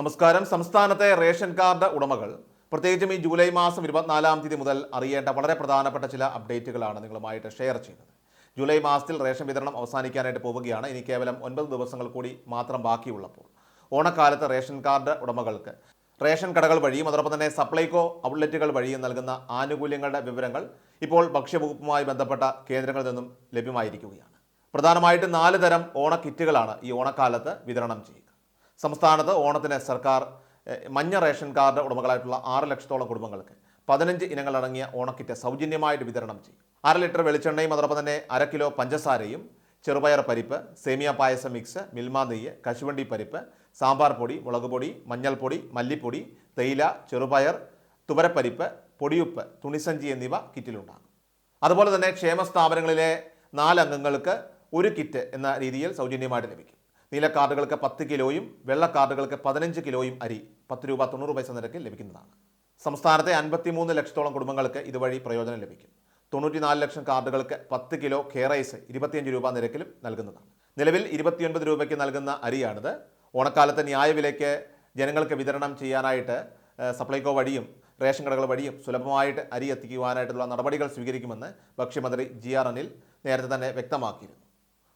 നമസ്കാരം. സംസ്ഥാനത്തെ ration card ഉടമകൾ പ്രത്യേകിച്ചും ഈ ജൂലൈ മാസം ഇരുപത്തിനാലാം തീയതി മുതൽ അറിയേണ്ട വളരെ പ്രധാനപ്പെട്ട ചില അപ്ഡേറ്റുകളാണ് നിങ്ങളുമായിട്ട് ഷെയർ ചെയ്യുന്നത്. ജൂലൈ മാസത്തിൽ റേഷൻ വിതരണം അവസാനിക്കാനായിട്ട് പോവുകയാണ്. ഇനി കേവലം ഒൻപത് ദിവസങ്ങൾ കൂടി മാത്രം ബാക്കിയുള്ളപ്പോൾ ഓണക്കാലത്ത് റേഷൻ കാർഡ് ഉടമകൾക്ക് റേഷൻ കടകൾ വഴിയും അതോടൊപ്പം തന്നെ സപ്ലൈകോ ഔട്ട്ലെറ്റുകൾ വഴിയും നൽകുന്ന ആനുകൂല്യങ്ങളുടെ വിവരങ്ങൾ ഇപ്പോൾ ഭക്ഷ്യവകുപ്പുമായി ബന്ധപ്പെട്ട കേന്ദ്രങ്ങളിൽ നിന്നും ലഭ്യമായിരിക്കുകയാണ്. പ്രധാനമായിട്ടും നാല് തരം ഓണക്കിറ്റുകളാണ് ഈ ഓണക്കാലത്ത് വിതരണം ചെയ്യുക. സംസ്ഥാനത്ത് ഓണത്തിന് സർക്കാർ മഞ്ഞ റേഷൻ കാർഡ് ഉടമകളായിട്ടുള്ള ആറ് ലക്ഷത്തോളം കുടുംബങ്ങൾക്ക് പതിനഞ്ച് ഇനങ്ങളടങ്ങിയ ഓണക്കിറ്റ് സൗജന്യമായിട്ട് വിതരണം ചെയ്യും. അര ലിറ്റർ വെളിച്ചെണ്ണയും അതോടൊപ്പം തന്നെ അര കിലോ പഞ്ചസാരയും ചെറുപയർ പരിപ്പ് സേമിയ പായസം മിക്സ് മിൽമ നെയ്യ് കശുവണ്ടി പരിപ്പ് സാമ്പാർ പൊടി മുളക് പൊടി മഞ്ഞൾപ്പൊടി മല്ലിപ്പൊടി തേയില ചെറുപയർ തുവരപ്പരിപ്പ് പൊടിയുപ്പ് തുണിസഞ്ചി എന്നിവ കിറ്റിലുണ്ടാകും. അതുപോലെ തന്നെ ക്ഷേമ സ്ഥാപനങ്ങളിലെ നാലംഗങ്ങൾക്ക് ഒരു കിറ്റ് എന്ന രീതിയിൽ സൗജന്യമായിട്ട് ലഭിക്കും. നീല കാർഡുകൾക്ക് പത്ത് കിലോയും വെള്ള കാർഡുകൾക്ക് പതിനഞ്ച് കിലോയും അരി പത്ത് രൂപ തൊണ്ണൂറ് പൈസ നിരക്കിൽ ലഭിക്കുന്നതാണ്. സംസ്ഥാനത്തെ അൻപത്തിമൂന്ന് ലക്ഷത്തോളം കുടുംബങ്ങൾക്ക് ഇതുവഴി പ്രയോജനം ലഭിക്കും. തൊണ്ണൂറ്റിനാല് ലക്ഷം കാർഡുകൾക്ക് പത്ത് കിലോ കെയറൈസ് ഇരുപത്തിയഞ്ച് രൂപ നിരക്കിലും നൽകുന്നതാണ്. നിലവിൽ ഇരുപത്തിയൊൻപത് രൂപയ്ക്ക് നൽകുന്ന അരിയാണിത്. ഓണക്കാലത്ത് ന്യായവിലയ്ക്ക് ജനങ്ങൾക്ക് വിതരണം ചെയ്യാനായിട്ട് സപ്ലൈകോ വഴിയും റേഷൻ കടകൾ വഴിയും സുലഭമായിട്ട് അരി എത്തിക്കുവാനായിട്ടുള്ള നടപടികൾ സ്വീകരിക്കുമെന്ന് ഭക്ഷ്യമന്ത്രി ജി ആർ അനിൽ നേരത്തെ തന്നെ വ്യക്തമാക്കിയിരുന്നു.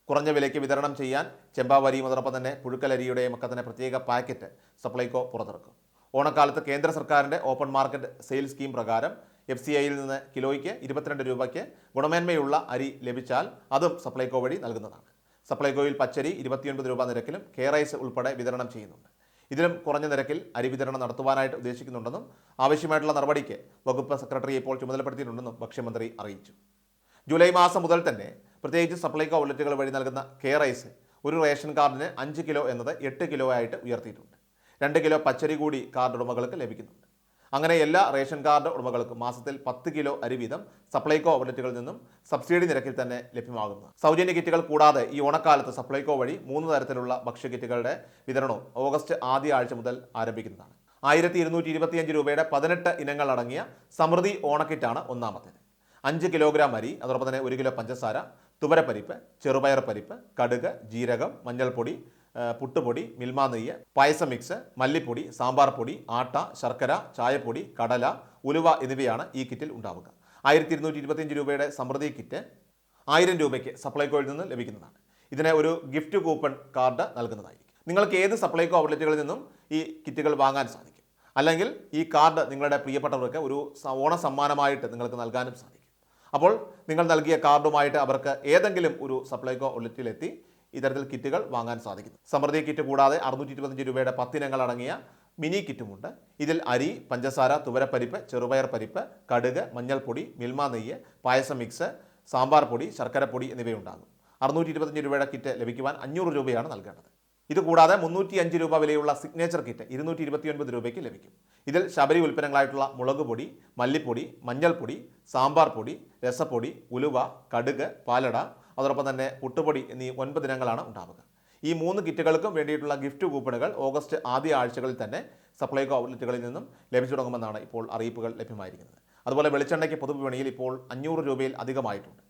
കുറഞ്ഞ വിലയ്ക്ക് വിതരണം ചെയ്യാൻ ചെമ്പാവരിയും അതോടൊപ്പം തന്നെ പുഴുക്കലരിയുടെയും ഒക്കെ തന്നെ പ്രത്യേക പാക്കറ്റ് സപ്ലൈകോ പുറത്തിറക്കും. ഓണക്കാലത്ത് കേന്ദ്ര സർക്കാരിന്റെ ഓപ്പൺ മാർക്കറ്റ് സെയിൽ സ്കീം പ്രകാരം എഫ് സി ഐയിൽ നിന്ന് കിലോയ്ക്ക് ഇരുപത്തിരണ്ട് രൂപയ്ക്ക് ഗുണമേന്മയുള്ള അരി ലഭിച്ചാൽ അതും സപ്ലൈകോ വഴി നൽകുന്നതാണ്. സപ്ലൈകോയിൽ പച്ചരി ഇരുപത്തിയൊൻപത് രൂപ നിരക്കിലും കെ റൈസ് ഉൾപ്പെടെ വിതരണം ചെയ്യുന്നുണ്ട്. ഇതിലും കുറഞ്ഞ നിരക്കിൽ അരി വിതരണം നടത്തുവാനായിട്ട് ഉദ്ദേശിക്കുന്നുണ്ടെന്നും ആവശ്യമായിട്ടുള്ള നടപടിക്ക് വകുപ്പ് സെക്രട്ടറി ഇപ്പോൾ ചുമതലപ്പെടുത്തിയിട്ടുണ്ടെന്നും ഭക്ഷ്യമന്ത്രി അറിയിച്ചു. ജൂലൈ മാസം മുതൽ തന്നെ പ്രത്യേകിച്ച് സപ്ലൈകോ ഔട്ട്ലെറ്റുകൾ വഴി നൽകുന്ന കെ റൈസ് ഒരു റേഷൻ കാർഡിന് അഞ്ച് കിലോ എന്നത് എട്ട് കിലോ ആയിട്ട് ഉയർത്തിയിട്ടുണ്ട്. രണ്ട് കിലോ പച്ചരി കൂടി കാർഡ് ഉടമകൾക്ക് ലഭിക്കുന്നുണ്ട്. അങ്ങനെ എല്ലാ റേഷൻ കാർഡ് ഉടമകൾക്കും മാസത്തിൽ പത്ത് കിലോ അരി വീതം സപ്ലൈകോ ഔട്ട്ലെറ്റുകളിൽ നിന്നും സബ്സിഡി നിരക്കിൽ തന്നെ ലഭ്യമാകുന്നു. സൗജന്യ കിറ്റുകൾ കൂടാതെ ഈ ഓണക്കാലത്ത് സപ്ലൈകോ വഴി മൂന്ന് തരത്തിലുള്ള ഭക്ഷ്യ കിറ്റുകളുടെ വിതരണവും ഓഗസ്റ്റ് ആദ്യ ആഴ്ച മുതൽ ആരംഭിക്കുന്നതാണ്. ആയിരത്തി ഇരുന്നൂറ്റി ഇരുപത്തിയഞ്ച് രൂപയുടെ പതിനെട്ട് ഇനങ്ങൾ അടങ്ങിയ സമൃദ്ധി ഓണക്കിറ്റാണ് ഒന്നാമത്തേത്. അഞ്ച് കിലോഗ്രാം അരി അതോടൊപ്പം തന്നെ ഒരു കിലോ പഞ്ചസാര തുവരപ്പരിപ്പ് ചെറുപയർ പരിപ്പ് കടുക് ജീരകം മഞ്ഞൾപ്പൊടി പുട്ടുപൊടി മിൽമ നെയ്യ് പായസം മിക്സ് മല്ലിപ്പൊടി സാമ്പാർ പൊടി ആട്ട ശർക്കര ചായപ്പൊടി കടല ഉലുവ എന്നിവയാണ് ഈ കിറ്റിൽ ഉണ്ടാവുക. ആയിരത്തി ഇരുന്നൂറ്റി ഇരുപത്തിയഞ്ച് രൂപയുടെ സമൃദ്ധി കിറ്റ് ആയിരം രൂപയ്ക്ക് സപ്ലൈകോയിൽ നിന്ന് ലഭിക്കുന്നതാണ്. ഇതിനെ ഒരു ഗിഫ്റ്റ് കൂപ്പൺ കാർഡ് നൽകുന്നതായിരിക്കും. നിങ്ങൾക്ക് ഏത് സപ്ലൈകോ ഔട്ട്ലെറ്റുകളിൽ നിന്നും ഈ കിറ്റുകൾ വാങ്ങാൻ സാധിക്കും? അല്ലെങ്കിൽ ഈ കാർഡ് നിങ്ങളുടെ പ്രിയപ്പെട്ടവർക്ക് ഒരു ഓണ സമ്മാനമായിട്ട് നിങ്ങൾക്ക് നൽകാനും സാധിക്കും. അപ്പോൾ നിങ്ങൾ നൽകിയ കാർഡുമായിട്ട് അവർക്ക് ഏതെങ്കിലും ഒരു സപ്ലൈകോ ഒളിറ്റിലെത്തി ഇത്തരത്തിൽ കിറ്റുകൾ വാങ്ങാൻ സാധിക്കും സമൃദ്ധി കിറ്റ് കൂടാതെ അറുന്നൂറ്റി ഇരുപത്തഞ്ച് രൂപയുടെ പത്തിനങ്ങൾ അടങ്ങിയ മിനി കിറ്റുമുണ്ട്. ഇതിൽ അരി പഞ്ചസാര തുവരപ്പരിപ്പ് ചെറുപയർ പരിപ്പ് കടുക് മഞ്ഞൾപ്പൊടി മിൽമ നെയ്യ് പായസം മിക്സ് സാമ്പാർ പൊടി ശർക്കരപ്പൊടി എന്നിവയുണ്ടാകും. അറുന്നൂറ്റി ഇരുപത്തഞ്ച് രൂപയുടെ കിറ്റ് ലഭിക്കുവാൻ അഞ്ഞൂറ് രൂപയാണ് നൽകേണ്ടത്. ഇത് കൂടാതെ മുന്നൂറ്റി അഞ്ച് രൂപ വിലയുള്ള സിഗ്നേച്ചർ കിറ്റ് ഇരുന്നൂറ്റി ഇരുപത്തിയൊൻപത് രൂപയ്ക്ക് ലഭിക്കും. ഇതിൽ ശബരി ഉൽപ്പന്നങ്ങളായിട്ടുള്ള മുളക് പൊടി മല്ലിപ്പൊടി മഞ്ഞൾപ്പൊടി സാമ്പാർ പൊടി രസപ്പൊടി ഉലുവ കടുക് പാലട അതോടൊപ്പം തന്നെ പുട്ടുപൊടി എന്നീ ഒൻപത് ഇനങ്ങളാണ് ഉണ്ടാവുക. ഈ മൂന്ന് കിറ്റുകൾക്കും വേണ്ടിയിട്ടുള്ള ഗിഫ്റ്റ് കൂപ്പണുകൾ ഓഗസ്റ്റ് ആദ്യ ആഴ്ചകളിൽ തന്നെ സപ്ലൈകോ ഔട്ട്ലെറ്റുകളിൽ നിന്നും ലഭിച്ചു തുടങ്ങുമെന്നാണ് ഇപ്പോൾ അറിയിപ്പുകൾ ലഭ്യമായിരിക്കുന്നത്. അതുപോലെ വെളിച്ചെണ്ണയ്ക്ക് പൊതുവിപണിയിൽ ഇപ്പോൾ അഞ്ഞൂറ് രൂപയിൽ അധികമായിട്ടുണ്ട്.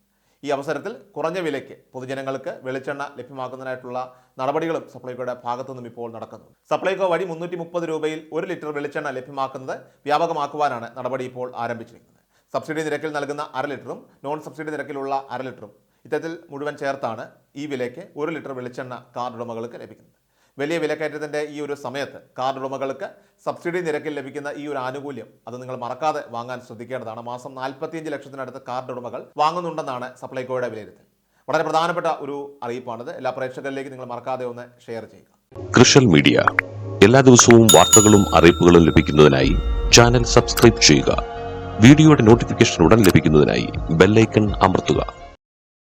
ഈ അവസരത്തിൽ കുറഞ്ഞ വിലയ്ക്ക് പൊതുജനങ്ങൾക്ക് വെളിച്ചെണ്ണ ലഭ്യമാക്കുന്നതിനായിട്ടുള്ള നടപടികളും സപ്ലൈകോയുടെ ഭാഗത്തു നിന്നും ഇപ്പോൾ നടക്കുന്നു. സപ്ലൈകോ വഴി മുന്നൂറ്റി മുപ്പത് രൂപയിൽ ഒരു ലിറ്റർ വെളിച്ചെണ്ണ ലഭ്യമാക്കുന്നത് വ്യാപകമാക്കുവാനാണ് നടപടി ഇപ്പോൾ ആരംഭിച്ചിരിക്കുന്നത്. സബ്സിഡി നിരക്കിൽ നൽകുന്ന അര ലിറ്ററും നോൺ സബ്സിഡി നിരക്കിലുള്ള അര ലിറ്ററും ഇത്തരത്തിൽ മുഴുവൻ ചേർത്താണ് ഈ വിലയ്ക്ക് ഒരു ലിറ്റർ വെളിച്ചെണ്ണ കാർഡ് ഉടമകൾക്ക് ലഭിക്കുന്നത്. വലിയ വിലക്കയറ്റത്തിന്റെ ഈ ഒരു സമയത്ത് കാർഡ് ഉടമകൾക്ക് സബ്സിഡി നിരക്കിൽ ലഭിക്കുന്ന ഈ ഒരു ആനുകൂല്യം അത് നിങ്ങൾ മറക്കാതെ വാങ്ങാൻ ശ്രദ്ധിക്കേണ്ടതാണ്. മാസം നാൽപ്പത്തിയഞ്ച് ലക്ഷത്തിനടുത്ത് കാർഡ് ഉടമകൾ വാങ്ങുന്നുണ്ടെന്നാണ് സപ്ലൈകോയുടെ വിലയിരുത്തൽ. വളരെ പ്രധാനപ്പെട്ട ഒരു അറിയിപ്പാണിത്. എല്ലാ പ്രേക്ഷകരിലേക്ക് നിങ്ങൾ മറക്കാതെ ഒന്ന് ഷെയർ ചെയ്യുക. കൃഷൽ മീഡിയ. എല്ലാ ദിവസവും വാർത്തകളും അറിയിപ്പുകളും ലഭിക്കുന്നതിനായി ചാനൽ സബ്സ്ക്രൈബ് ചെയ്യുക. വീഡിയോയുടെ നോട്ടിഫിക്കേഷൻ ഉടൻ ലഭിക്കുന്നതിനായി ബെല്ലൈക്കൺ അമർത്തുക.